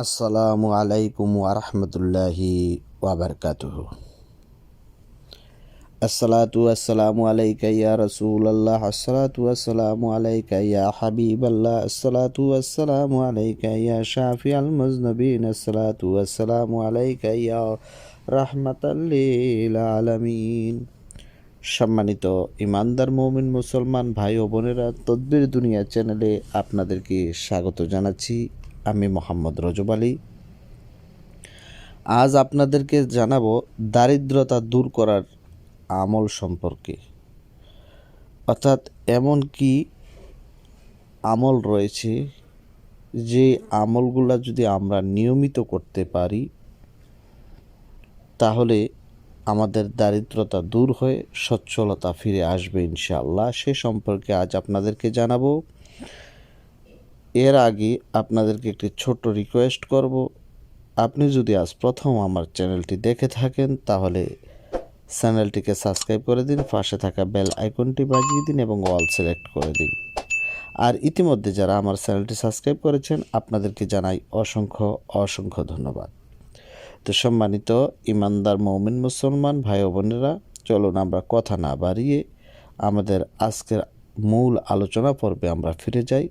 আসসালামু আলাইকুম ওরহমতুল্লাহি ওবরকাতুহ আসসালাতু আসসালামু আলাইকা ইয়া রাসূলুল্লাহ, আসসালাতু আসসালামু আলাইকা ইয়া হাবিবাল্লাহ, আসসালাতু আসসালামু আলাইকা ইয়া শাফিআল মুজনবিন, আসসালাতু আসসালামু আলাইকা ইয়া রাহমাতাল আলামিন। সম্মানিত ইমানদার মৌমিন মুসলমান ভাই ও বোনেরা, তদ্বির দুনিয়া চ্যানেলে আপনাদেরকে স্বাগত জানাচ্ছি। আমি মোহাম্মদ রজব আলী। আজ আপনাদেরকে জানাব দারিদ্রতা দূর করার আমল সম্পর্কে। অর্থাৎ এমন কি আমল রয়েছে যে আমলগুলো যদি আমরা নিয়মিত করতে পারি, তাহলে আমাদের দারিদ্রতা দূর হয়ে সচ্ছলতা ফিরে আসবে ইনশাআল্লাহ। সে সম্পর্কে আজ আপনাদেরকে জানাব। এর আগে আপনাদেরকে একটি ছোট্ট রিকোয়েস্ট করব। আপনি যদি আজ প্রথম আমার চ্যানেলটি দেখে থাকেন, তাহলে চ্যানেলটিকে সাবস্ক্রাইব করে দিন, পাশে থাকা বেল আইকনটি বাজিয়ে দিন এবং অল সিলেক্ট করে দিন। আর ইতিমধ্যে যারা আমার চ্যানেলটি সাবস্ক্রাইব করেছেন, আপনাদেরকে জানাই অসংখ্য অসংখ্য ধন্যবাদ। তো সম্মানিত ইমানদার মৌমিন মুসলমান ভাই বোনেরা, চলুন আমরা কথা না বাড়িয়ে আমাদের আজকের মূল আলোচনা পর্বে আমরা ফিরে যাই।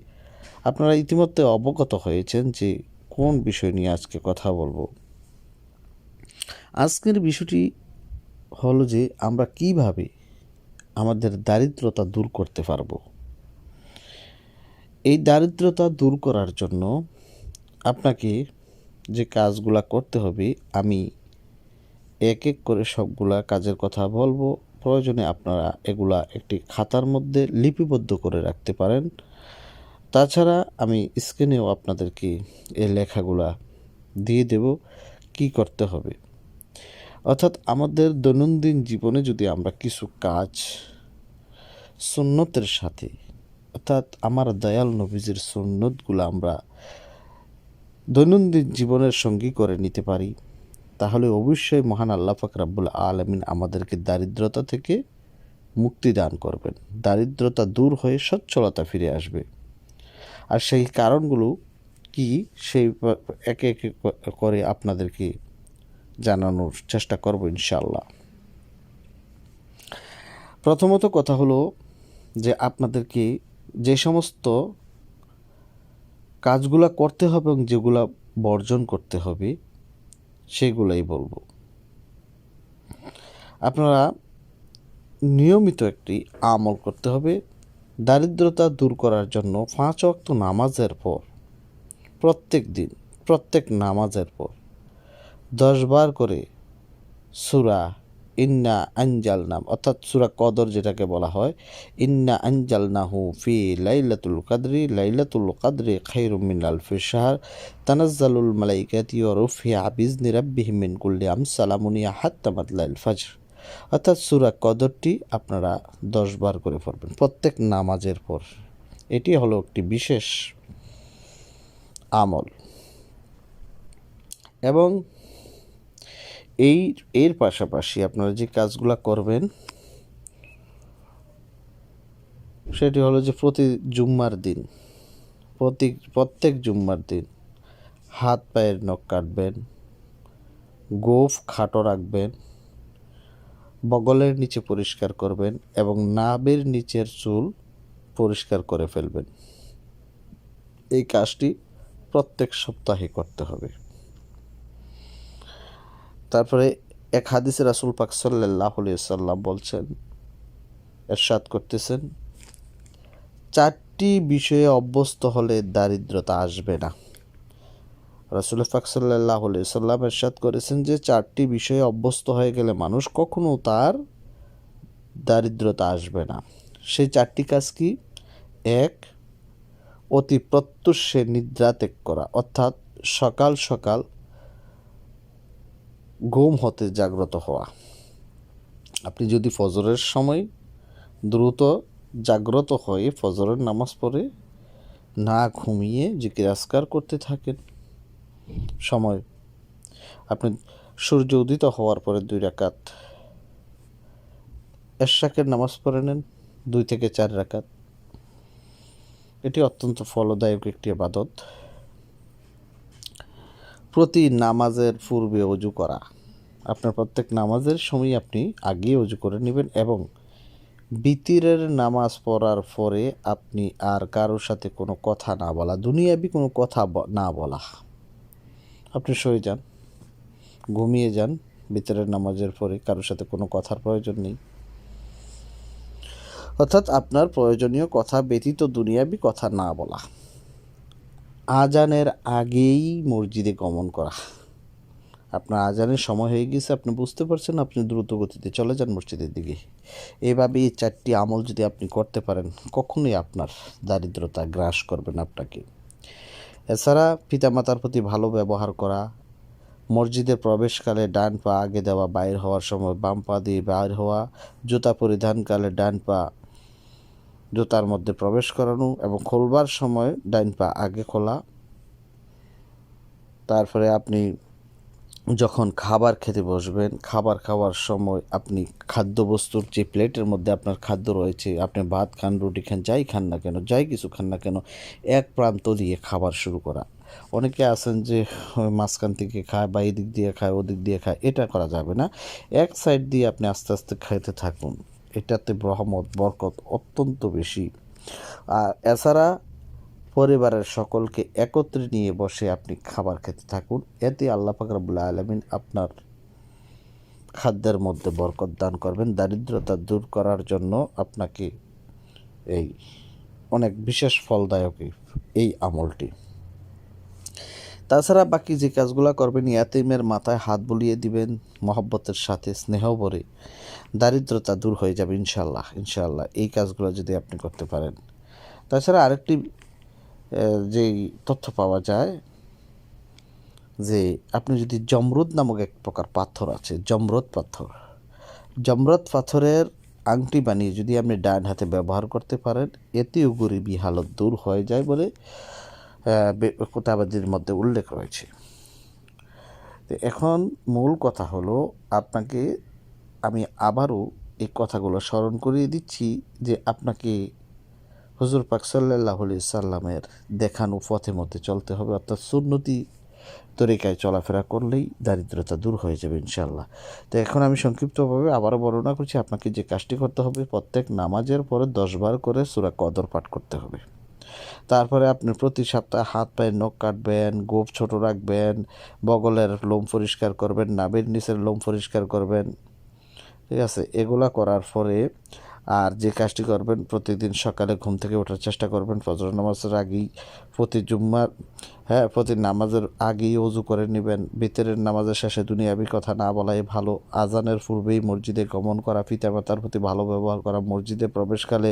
আপনারা ইতিমধ্যে অবগত হয়েছেন যে কোন বিষয় নিয়ে আজকে কথা বলব। আজকের বিষয়টি হলো যে আমরা কীভাবে আমাদের দারিদ্রতা দূর করতে পারব। এই দারিদ্রতা দূর করার জন্য আপনাকে যে কাজগুলা করতে হবে, আমি এক এক করে সবগুলা কাজের কথা বলব। প্রয়োজনে আপনারা এগুলা একটি খাতার মধ্যে লিপিবদ্ধ করে রাখতে পারেন। তাছাড়া আমি স্ক্রিনেও আপনাদেরকে এই লেখাগুলা দিয়ে দেব, কি করতে হবে। অর্থাৎ আমাদের দৈনন্দিন জীবনে যদি আমরা কিছু কাজ সুন্নতের সাথে, অর্থাৎ আমার দয়াল নবীজির সুন্নতগুলো আমরা দৈনন্দিন জীবনের সঙ্গী করে নিতে পারি, তাহলে অবশ্যই মহান আল্লাহ পাক রাব্বুল আলমিন আমাদেরকে দারিদ্রতা থেকে মুক্তি দান করবেন। দারিদ্রতা দূর হয়ে সচ্ছলতা ফিরে আসবে। আর সেই কারণগুলো কি সেই একে একে করে আপনাদেরকে জানানোর চেষ্টা করব ইনশাল্লাহ প্রথমত কথা হলো যে আপনাদেরকে যে সমস্ত কাজগুলা করতে হবে এবং যেগুলা বর্জন করতে হবে, সেগুলাই বলব। আপনারা নিয়মিত একটি আমল করতে হবে দারিদ্রতা দূর করার জন্য পাঁচ অক্ত নামাজের পর, প্রত্যেক দিন, প্রত্যেক নামাজের পর দশবার করে সুরা ইন্না আঞ্জাল নাম অর্থাৎ সুরা কদর যেটাকে বলা হয়, ইন্না আঞ্জাল নাহু ফি লাইলাতুল কাদরি লাইলাতুল কাদরি খাইরুমিন আলফি শাহর, তানাজ্জালুল মালাইকাতি ও রুফিয়া আবিজ নিরাব্বিহি মিন কুল্লি আম সালামুনিয়া হাত্তা মাতলাইল ফাজর। অর্থাৎ সুরা কদরটি আপনারা দশবার করে পড়বেন। প্রত্যেক নামাজের পর। এটি হলো একটি বিশেষ আমল। এবং এই, এর পাশাপাশি আপনারা যে কাজগুলো করবেন, সেটি হলো যে প্রতি জুম্মার দিন, প্রতি, প্রত্যেক জুম্মার দিন হাত পায়ের নখ কাটবেন, গোফ খাটো রাখবেন বগলের নিচে পরিষ্কার করবেন এবং নাবের নিচের চুল পরিষ্কার করে ফেলবেন। এই কাজটি প্রত্যেক সপ্তাহে করতে হবে। তারপরে এক হাদিসে রাসুল পাক সাল্লাহ সাল্লাম বলছেন, এরশাদ করতেছেন, চারটি বিষয়ে অভ্যস্ত হলে দারিদ্রতা আসবে না। রাসুল পাক সাল্লাহ সাল্লাম এরশাদ করেছেন যে চারটি বিষয়ে অভ্যস্ত হয়ে গেলে মানুষ কখনো তার দারিদ্রতা আসবে না। সেই চারটি কাজ কি? এক, অতি প্রত্যুষে নিদ্রা ত্যাগ করা। অর্থাৎ সকাল সকাল ঘুম হতে জাগ্রত হওয়া। আপনি যদি ফজরের সময় দ্রুত জাগ্রত হয়ে ফজরের নামাজ পড়ে না ঘুমিয়ে জিকির আসকার করতে থাকেন সময়। আপনি সূর্য উদিত হওয়ার পরে দুই রাকাত। এরশাকের নামাজ পড়ে নেন, দুই থেকে চার রাকাত। এটি অত্যন্ত ফলদায়ক একটি আবাদত প্রতি নামাজের পূর্বে অজু করা। আপনার প্রত্যেক নামাজের সময় আপনি আগে অজু করে নেবেন এবং বিতিরের নামাজ পড়ার পরে আপনি আর কারোর সাথে কোনো কথা না বলা, দুনিয়াবি কোনো কথা না বলা। আপনি শুয়ে যান। ঘুমিয়ে যান বিতরের নামাজের পরে কারোর সাথে কোনো কথার প্রয়োজন নেই। অর্থাৎ আপনার প্রয়োজনীয় কথা ব্যতীত দুনিয়াবি কথা না বলা। আজানের আগেই মসজিদে গমন করা। আপনার আজানের সময় হয়ে গেছে, আপনি বুঝতে পারছেন, আপনি দ্রুত গতিতে চলে যান মসজিদের দিকে। এভাবে এই চারটি আমল যদি আপনি করতে পারেন, কখনোই আপনার দারিদ্রতা গ্রাস করবেন আপনাকে। এছাড়া পিতামাতার প্রতি ভালো ব্যবহার করা মসজিদে প্রবেশকালে ডান পা আগে দেওয়া, বাইর হওয়ার সময় বাম পা দিয়ে বাইর হওয়া, জুতা পরিধানকালে ডান পা জুতার মধ্যে প্রবেশ করানো এবং খোলবার সময় ডান পা আগে খোলা। তারপরে আপনি যখন খাবার খেতে বসবেন, খাবার খাওয়ার সময় আপনি খাদ্যবস্তুর যে প্লেটের মধ্যে আপনার খাদ্য রয়েছে, আপনি ভাত খান, রুটি খান, যাই খান না কেন, যাই কিছু খান না কেন, এক প্রান্ত দিয়ে খাবার শুরু করা। অনেকে আছেন যে মাঝখান থেকে খায় বা এদিক দিয়ে খায়, ওদিক দিয়ে খায়, এটা করা যাবে না। এক সাইড দিয়ে আপনি আস্তে আস্তে খাইতে থাকুন। এটাতে রহমত, বরকত অত্যন্ত বেশি। আর এছাড়া পরিবারের সকলকে একত্রে নিয়ে বসে আপনি খাবার খেতে থাকুন। এতে আল্লাহ পাক আলমিন আপনার খাদ্যের মধ্যে বরকত দান করবেন। দারিদ্রতা দূর করার জন্য আপনাকে এই অনেক বিশেষ ফলদায়ক এই- আমলটি। তাছাড়া বাকি যে কাজগুলো করবেন, ইয়াতিমের মাথায় হাত বুলিয়ে দিবেন, মহব্বতের সাথে স্নেহ ভরে দারিদ্রতা দূর হয়ে যাবে ইনশাল্লাহ ইনশাল্লাহ এই কাজগুলো যদি আপনি করতে পারেন। তাছাড়া আরেকটি যেই তথ্য পাওয়া যায় যে আপনি যদি জমরুদ নামক এক প্রকার পাথর আছে, জমরদ পাথর, জমরদ পাথরের আংটি বানিয়ে যদি আপনি ডান হাতে ব্যবহার করতে পারেন এতেও গরিবী হালত দূর হয়ে যায় বলে বে- মধ্যে উল্লেখ রয়েছে। এখন মূল কথা হলো আপনাকে, আমি আবারও এই কথাগুলো স্মরণ করিয়ে দিচ্ছি যে আপনাকে হুজুর পাক সাল্লাহ সাল্লামের দেখানো পথে মধ্যে চলতে হবে, অর্থাৎ সুন্নতি তরিকায় চলাফেরা করলেই দারিদ্রতা দূর হয়ে যাবে ইনশাল্লাহ তো এখন আমি সংক্ষিপ্তভাবে আবারও বর্ণনা করছি, আপনাকে যে কাজটি করতে হবে, প্রত্যেক নামাজের পরে দশবার করে সুরা কদর পাঠ করতে হবে। তারপরে আপনি প্রতি সপ্তাহে হাত পায়ে নখ কাটবেন গোপ ছোট রাখবেন, বগলের লোম পরিষ্কার করবেন, নাভির নিচের লোম পরিষ্কার করবেন, ঠিক আছে? এগুলা করার পরে আর যে কাজটি করবেন, প্রতিদিন সকালে ঘুম থেকে ওঠার চেষ্টা করবেন। ফজর নামাজের আগেই প্রতি জুম্মার হ্যাঁ প্রতি নামাজের আগেই অজু করে নেবেন। ভিতরের নামাজের শেষে দুনিয়াবি কথা না বলাই ভালো। আজানের পূর্বেই মসজিদে গমন করা, পিতামাতার প্রতি ভালো ব্যবহার করা, মসজিদে প্রবেশকালে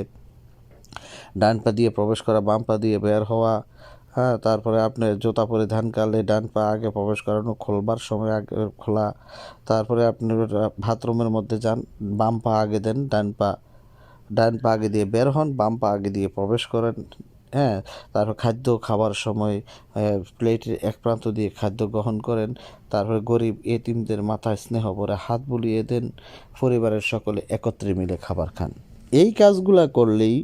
ডান পা দিয়ে প্রবেশ করা, বাম পা দিয়ে বের হওয়া হ্যাঁ তারপরে আপনি জুতা পরিধানকালে ডান পা আগে প্রবেশ করানো, খোলবার সময় আগে খোলা, তারপরে আপনি বাথরুমের মধ্যে যান, বাম পা আগে দেন, ডান পা ডান পা আগে দিয়ে বের হন, বাম পা আগে দিয়ে প্রবেশ করেন। হ্যাঁ তারপর খাদ্য খাবার সময় প্লেটের এক প্রান্ত দিয়ে খাদ্য গ্রহণ করেন। তারপরে গরিব এতিমদের মাথায় স্নেহ ভরে হাত বুলিয়ে দেন। পরিবারের সকলে একত্রে মিলে খাবার খান। এই কাজগুলা করলেই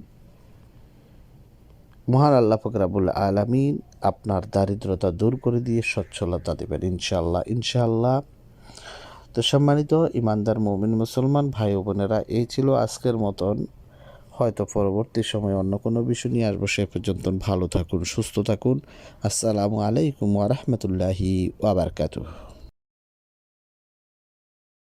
মহান আল্লাহ ফকরাবুল আলমিন আপনার দারিদ্রতা দূর করে দিয়ে সচ্ছলতা দেবেন ইনশাল্লাহ ইনশাল্লাহ তো সম্মানিত ইমানদার মমিন মুসলমান ভাই বোনেরা, এই ছিল আজকের মতন। হয়তো পরবর্তী সময়ে অন্য কোনো বিষয় নিয়ে আসব। সে পর্যন্ত ভালো থাকুন, সুস্থ থাকুন। আসসালামু আলাইকুম ওরহমতুল্লাহি ওয়াবারকাতুহ